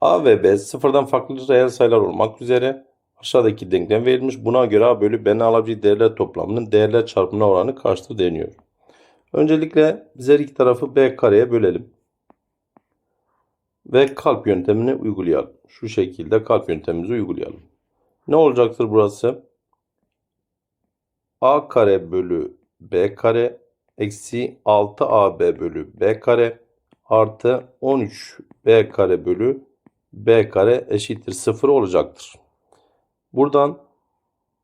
A ve B sıfırdan farklı reel sayılar olmak üzere aşağıdaki denklem verilmiş. Buna göre A bölü B'nin alabildiği değerler toplamının değerler çarpımına oranı kaçtır deniyor. Öncelikle biz iki tarafı B kareye bölelim. Ve kalp yöntemini uygulayalım. Şu şekilde kalp yöntemimizi uygulayalım. Ne olacaktır burası? A kare bölü B kare eksi 6AB bölü B kare artı 13B kare bölü B kare eşittir 0 olacaktır. Buradan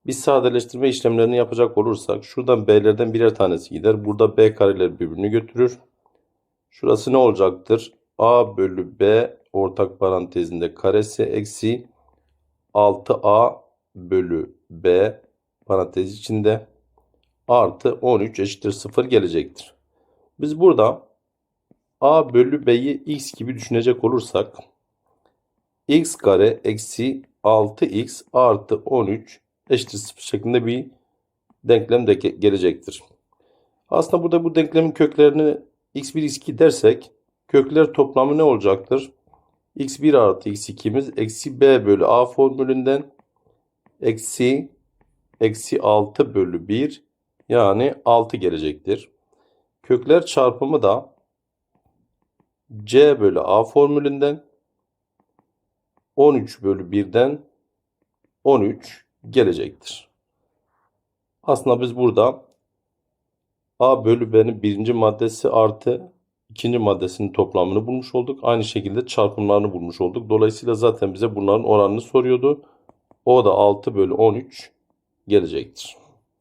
biz sadeleştirme işlemlerini yapacak olursak şuradan B'lerden birer tanesi gider. Burada B kareler birbirini götürür. Şurası ne olacaktır? A bölü B ortak parantezinde karesi eksi 6A bölü B parantez içinde artı 13 eşittir 0 gelecektir. Biz burada A bölü B'yi x gibi düşünecek olursak x kare eksi 6x artı 13 eşittir 0 şeklinde bir denklem de ge- gelecektir. Aslında burada bu denklemin köklerini x1 x2 dersek kökler toplamı ne olacaktır? x1 artı x2'miz eksi b bölü a formülünden eksi eksi 6 bölü 1 yani 6 gelecektir. Kökler çarpımı da c bölü a formülünden 13 bölü 1'den 13 gelecektir. Aslında biz burada a bölü b'nin birinci maddesi artı ikinci maddesinin toplamını bulmuş olduk. Aynı şekilde çarpımlarını bulmuş olduk. Dolayısıyla zaten bize bunların oranını soruyordu. O da 6 bölü 13 gelecektir.